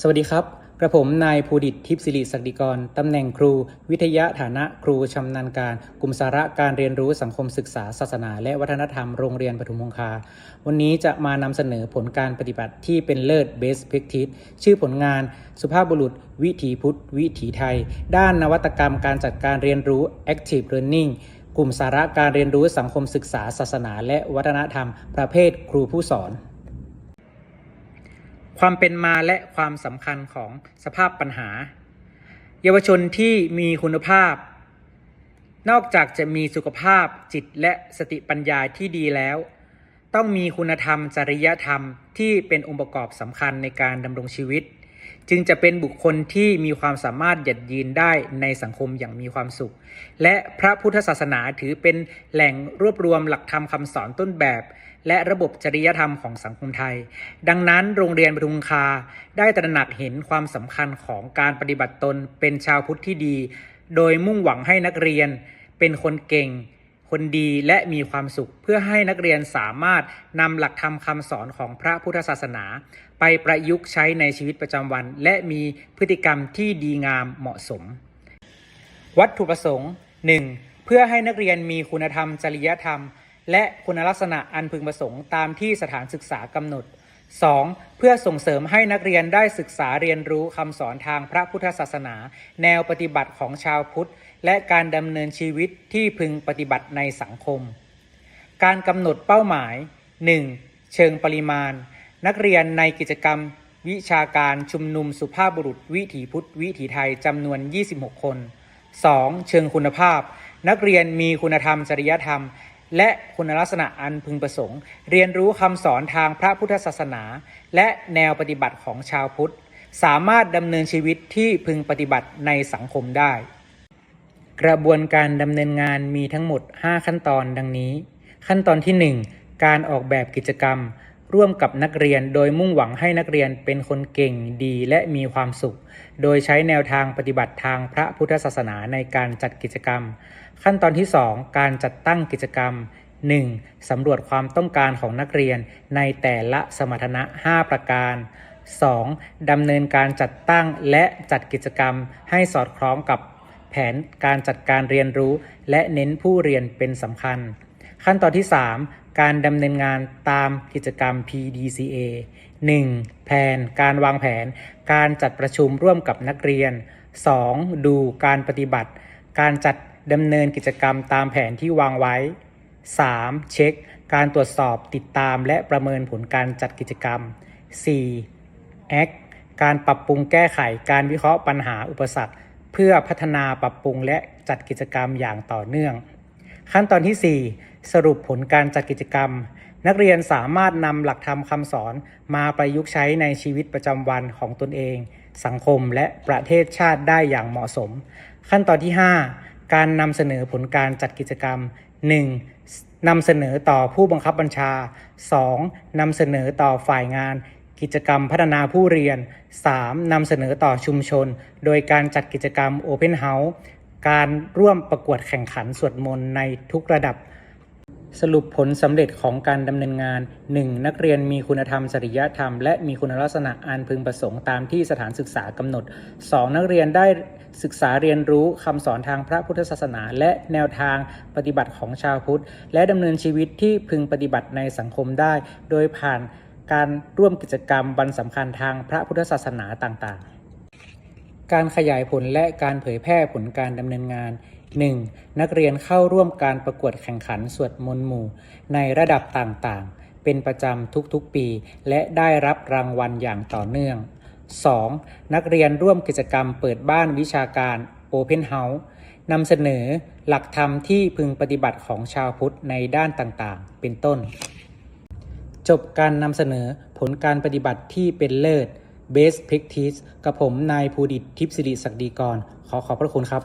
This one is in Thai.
สวัสดีครับ กระผมนายภูดิตทิพย์สิริศักดิกร ตำแหน่งครู วิทยาฐานะครูชำนาญการ กลุ่มสาระการเรียนรู้สังคมศึกษา ศาสนา และวัฒนธรรมโรงเรียนปทุมคงคา วันนี้จะมานำเสนอผลการปฏิบัติที่เป็นเลิศ Best Practice ชื่อผลงาน สุภาพบุรุษ วิถีพุทธ วิถีไทย ด้านนวัตกรรมการจัดการเรียนรู้ Active Learning กลุ่มสาระการเรียนรู้สังคมศึกษา ศาสนา และวัฒนธรรม ประเภทครูผู้สอน ความเป็นมาและความสำคัญของสภาพปัญหา เยาวชนที่มีคุณภาพ นอกจากจะมีสุขภาพจิตและสติปัญญาที่ดีแล้ว ต้องมีคุณธรรมจริยธรรมที่เป็นองค์ประกอบสำคัญในการดำรงชีวิต จึงจะเป็นบุคคลที่มีความสามารถหยัดยืนได้ในสังคมอย่างมีความสุข และพระพุทธศาสนาถือเป็นแหล่งรวบรวมหลักธรรมคำสอนต้นแบบ และระบบจริยธรรมของสังคมไทย ดังนั้นโรงเรียนปทุมคาได้ตระหนักเห็นความสำคัญของการปฏิบัติตนเป็นชาวพุทธที่ดี โดยมุ่งหวังให้นักเรียนเป็นคนเก่ง คนดีและมีความสุข เพื่อให้นักเรียนสามารถนำหลักธรรมคำสอนของพระพุทธศาสนา ไปประยุกต์ใช้ในชีวิตประจำวัน และมีพฤติกรรมที่ดีงามเหมาะสม วัตถุประสงค์ 1. เพื่อให้นักเรียนมีคุณธรรมจริยธรรม และคุณลักษณะอันพึงประสงค์ตามที่สถานศึกษากำหนด 2. เพื่อส่งเสริมให้นักเรียนได้ศึกษาเรียนรู้คำสอนทางพระพุทธศาสนา แนวปฏิบัติของชาวพุทธ และการดำเนินชีวิตที่พึงปฏิบัติในสังคม การกำหนดเป้าหมาย 1. เชิงปริมาณ นักเรียนในกิจกรรม วิชาการชุมนุมสุภาพบุรุษ วิถีพุทธ วิถีไทยจำนวน 26 คน 2. เชิงคุณภาพ นักเรียนมีคุณธรรมจริยธรรม และคุณลักษณะอันพึงประสงค์ เรียนรู้คำสอนทางพระพุทธศาสนา และแนวปฏิบัติของชาวพุทธ สามารถดำเนินชีวิตที่พึงปฏิบัติในสังคมได้ กระบวนการดำเนินงานมีทั้งหมด 5 ขั้นตอนดังนี้ ขั้นตอนที่ 1 การออกแบบกิจกรรม ร่วมกับนักเรียนโดยมุ่งหวังให้นักเรียนเป็นคนเก่งดีและมีความสุข โดยใช้แนวทางปฏิบัติทางพระพุทธศาสนาในการจัดกิจกรรม ขั้นตอนที่ 2 การจัดตั้งกิจกรรม 1. สำรวจความต้องการของนักเรียนในแต่ละสมรรถนะ 5 ประการ 2. ดำเนินการจัดตั้งและจัดกิจกรรมให้สอดคล้องกับแผนการจัดการเรียนรู้ และเน้นผู้เรียนเป็นสำคัญ ขั้นตอนที่ 3 การดำเนินงานตามกิจกรรม PDCA 1. แผนการวางแผน การจัดประชุมร่วมกับนักเรียน 2. ดูการปฏิบัติ การจัดดำเนินกิจกรรมตามแผนที่วางไว้ 3. เช็ค การตรวจสอบติดตามและประเมินผลการจัดกิจกรรม 4. Act การปรับปรุงแก้ไขการวิเคราะห์ปัญหาอุปสรรค เพื่อพัฒนาปรับปรุงและจัดกิจกรรมอย่างต่อเนื่อง ขั้นตอนที่ 4 สรุปผลการจัดกิจกรรม นักเรียนสามารถนำหลักธรรมคำสอนมาประยุกต์ใช้ในชีวิตประจำวันของตนเอง สังคมและประเทศชาติได้อย่างเหมาะสม ขั้นตอนที่ 5 การนำเสนอผลการจัดกิจกรรม 1. นำเสนอต่อผู้บังคับบัญชา 2. นำเสนอต่อฝ่ายงาน กิจกรรมพัฒนาผู้เรียน 3. นำเสนอต่อชุมชน โดยการจัดกิจกรรม Open House การร่วมประกวดแข่งขันสวดมนต์ในทุกระดับ สรุปผลสำเร็จของการดำเนินงาน 1. นักเรียนมีคุณธรรมจริยธรรม และมีคุณลักษณะอันพึงประสงค์ตามที่สถานศึกษากำหนด 2. นักเรียนได้ศึกษาเรียนรู้คำสอนทางพระพุทธศาสนา และแนวทางปฏิบัติของชาวพุทธ และดำเนินชีวิตที่พึงปฏิบัติในสังคมได้ โดยผ่านการร่วมกิจกรรมวันสำคัญทางพระพุทธศาสนาต่างๆ การขยายผลและการเผยแพร่ผลการดำเนินงาน 1. นักเรียนเข้าร่วมการประกวดแข่งขันสวดมนต์หมู่ ในระดับต่างๆ เป็นประจำทุกๆปี และได้รับรางวัลอย่างต่อเนื่อง 2. นักเรียนร่วมกิจกรรมเปิดบ้านวิชาการ Open House นำเสนอหลักธรรมที่พึงปฏิบัติของชาวพุทธในด้านต่างๆ เป็นต้น จบการนำเสนอผลการปฏิบัติที่เป็นเลิศ Best Practice กับผมนายภูดิตทิพย์สิริศักดีกร ขอขอบพระคุณครับ